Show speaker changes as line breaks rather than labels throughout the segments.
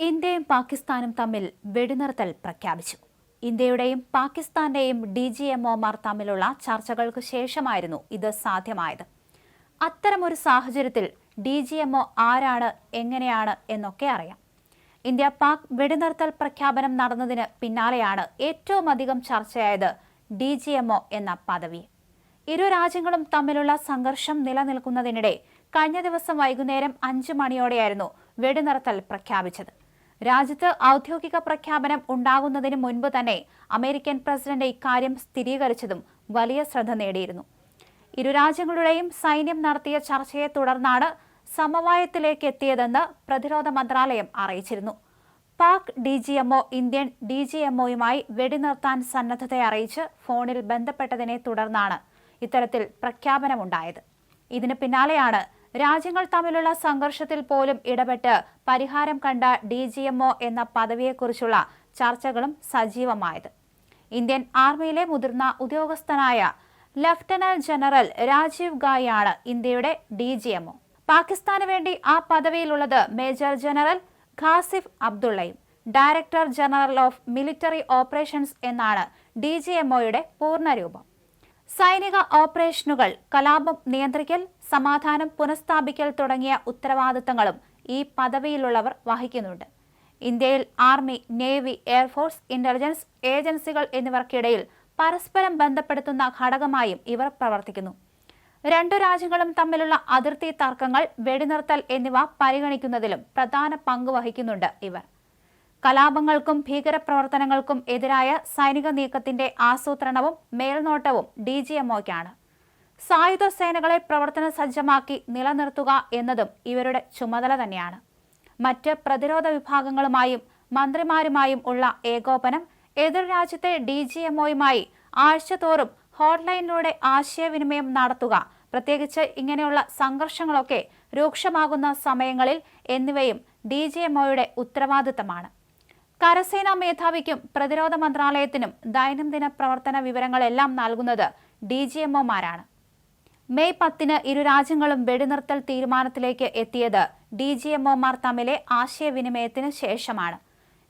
ഇന്ത്യയും പാകിസ്ഥാനും തമ്മിൽ വെടിനിർത്തൽ പ്രഖ്യാപിച്ചു. ഇന്ത്യയുടെയും പാകിസ്ഥാന്റെയും ഡി ജി എംഒമാർ തമ്മിലുള്ള ചർച്ചകൾക്ക് ശേഷമായിരുന്നു ഇത് സാധ്യമായത്. അത്തരമൊരു സാഹചര്യത്തിൽ ഡി ജി എംഒ ആരാണ് എങ്ങനെയാണ് എന്നൊക്കെ അറിയാം. ഇന്ത്യ പാക് വെടിനിർത്തൽ പ്രഖ്യാപനം നടന്നതിന് പിന്നാലെയാണ് ഏറ്റവും അധികം ചർച്ചയായത് ഡി ജി എംഒ എന്ന പദവി. ഇരു രാജ്യങ്ങളും തമ്മിലുള്ള സംഘർഷം നിലനിൽക്കുന്നതിനിടെ കഴിഞ്ഞ ദിവസം വൈകുന്നേരം അഞ്ചു മണിയോടെയായിരുന്നു വെടിനിർത്തൽ പ്രഖ്യാപിച്ചത്. രാജ്യത്ത് ഔദ്യോഗിക പ്രഖ്യാപനം ഉണ്ടാകുന്നതിന് മുൻപ് തന്നെ അമേരിക്കൻ പ്രസിഡന്റ് ഇക്കാര്യം സ്ഥിരീകരിച്ചതും വലിയ ശ്രദ്ധ നേടിയിരുന്നു. ഇരു രാജ്യങ്ങളുടെയും സൈന്യം നടത്തിയ ചർച്ചയെ തുടർന്നാണ് സമവായത്തിലേക്ക് എത്തിയതെന്ന് പ്രതിരോധ മന്ത്രാലയം അറിയിച്ചിരുന്നു. Pak D G MO Indian D G എംഒയുമായി വെടിനിർത്താൻ സന്നദ്ധത അറിയിച്ച് ഫോണിൽ ബന്ധപ്പെട്ടതിനെ തുടർന്നാണ് ഇത്തരത്തിൽ പ്രഖ്യാപനമുണ്ടായത്. ഇതിന് പിന്നാലെയാണ് രാജ്യങ്ങൾ തമ്മിലുള്ള സംഘർഷത്തിൽ പോലും ഇടപെട്ട് പരിഹാരം കണ്ട ഡി ജി എംഒ എന്ന പദവിയെക്കുറിച്ചുള്ള ചർച്ചകളും സജീവമായത്. ഇന്ത്യൻ ആർമിയിലെ മുതിർന്ന ഉദ്യോഗസ്ഥനായ ലഫ്റ്റനന്റ് ജനറൽ രാജീവ് ഗായാണ് ഇന്ത്യയുടെ ഡി ജി എംഒ പാകിസ്ഥാന് വേണ്ടി ആ പദവിയിലുള്ളത് major general Kashif അബ്ദുള്ളയും director general of military operations എന്നാണ് ഡി ജി എംഒയുടെ പൂർണരൂപം. സൈനിക ഓപ്പറേഷനുകൾ കലാപം നിയന്ത്രിക്കൽ സമാധാനം പുനഃസ്ഥാപിക്കൽ തുടങ്ങിയ ഉത്തരവാദിത്തങ്ങളും ഈ പദവിയിലുള്ളവർ വഹിക്കുന്നുണ്ട്. ഇന്ത്യയിൽ ആർമി നേവി എയർഫോഴ്സ് ഇന്റലിജൻസ് ഏജൻസികൾ എന്നിവർക്കിടയിൽ പരസ്പരം ബന്ധപ്പെടുത്തുന്ന ഘടകമായും ഇവർ പ്രവർത്തിക്കുന്നു. രണ്ടു രാജ്യങ്ങളും തമ്മിലുള്ള അതിർത്തി തർക്കങ്ങൾ വെടിനിർത്തൽ എന്നിവ പരിഗണിക്കുന്നതിലും പ്രധാന പങ്ക് വഹിക്കുന്നുണ്ട് ഇവർ. കലാപങ്ങൾക്കും ഭീകരപ്രവർത്തനങ്ങൾക്കും എതിരായ സൈനിക നീക്കത്തിന്റെ ആസൂത്രണവും മേൽനോട്ടവും ഡി ജി എംഒയ്ക്കാണ് സായുധ സേനകളെ പ്രവർത്തന സജ്ജമാക്കി നിലനിർത്തുക എന്നതും ഇവരുടെ ചുമതല തന്നെയാണ്. മറ്റ് പ്രതിരോധ വിഭാഗങ്ങളുമായും മന്ത്രിമാരുമായും ഉള്ള ഏകോപനം എതിർ രാജ്യത്തെ ഡി ജി എംഒയുമായി ആഴ്ചതോറും ഹോട്ട്ലൈനിലൂടെ ആശയവിനിമയം നടത്തുക പ്രത്യേകിച്ച് ഇങ്ങനെയുള്ള സംഘർഷങ്ങളൊക്കെ രൂക്ഷമാകുന്ന സമയങ്ങളിൽ എന്നിവയും ഡി ജി എംഒയുടെ ഉത്തരവാദിത്തമാണ്. കരസേനാ മേധാവിക്കും പ്രതിരോധ മന്ത്രാലയത്തിനും ദൈനംദിന പ്രവർത്തന വിവരങ്ങളെല്ലാം നൽകുന്നത് ഡി ജി എംഒമാരാണ് മെയ് പത്തിന് ഇരു രാജ്യങ്ങളും വെടിനിർത്തൽ തീരുമാനത്തിലേക്ക് എത്തിയത് ഡി ജി എംഒമാർ തമ്മിലെ ആശയവിനിമയത്തിന് ശേഷമാണ്.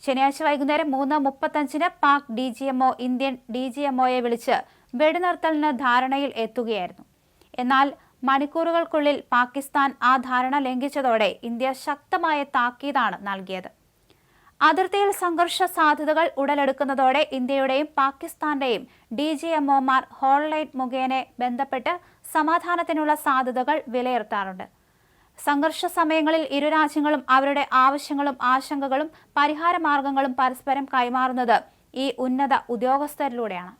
ശനിയാഴ്ച വൈകുന്നേരം മൂന്ന് മുപ്പത്തഞ്ചിന് Pak D G MO Indian D G എംഒയെ വിളിച്ച് വെടിനിർത്തലിന് ധാരണയിൽ എത്തുകയായിരുന്നു. എന്നാൽ മണിക്കൂറുകൾക്കുള്ളിൽ പാകിസ്ഥാൻ ആ ധാരണ ലംഘിച്ചതോടെ ഇന്ത്യ ശക്തമായ താക്കീതാണ് നൽകിയത്. അതിർത്തിയിൽ സംഘർഷ സാധ്യതകൾ ഉടലെടുക്കുന്നതോടെ ഇന്ത്യയുടെയും പാകിസ്ഥാന്റെയും ഡി ജി എംഒമാർ ഹോൾലൈൻ മുഖേന ബന്ധപ്പെട്ട് സമാധാനത്തിനുള്ള സാധ്യതകൾ വിലയിരുത്താറുണ്ട്. സംഘർഷ സമയങ്ങളിൽ ഇരു രാജ്യങ്ങളും അവരുടെ ആവശ്യങ്ങളും ആശങ്കകളും പരിഹാര മാർഗങ്ങളും പരസ്പരം കൈമാറുന്നത് ഈ ഉന്നത ഉദ്യോഗസ്ഥരിലൂടെയാണ്.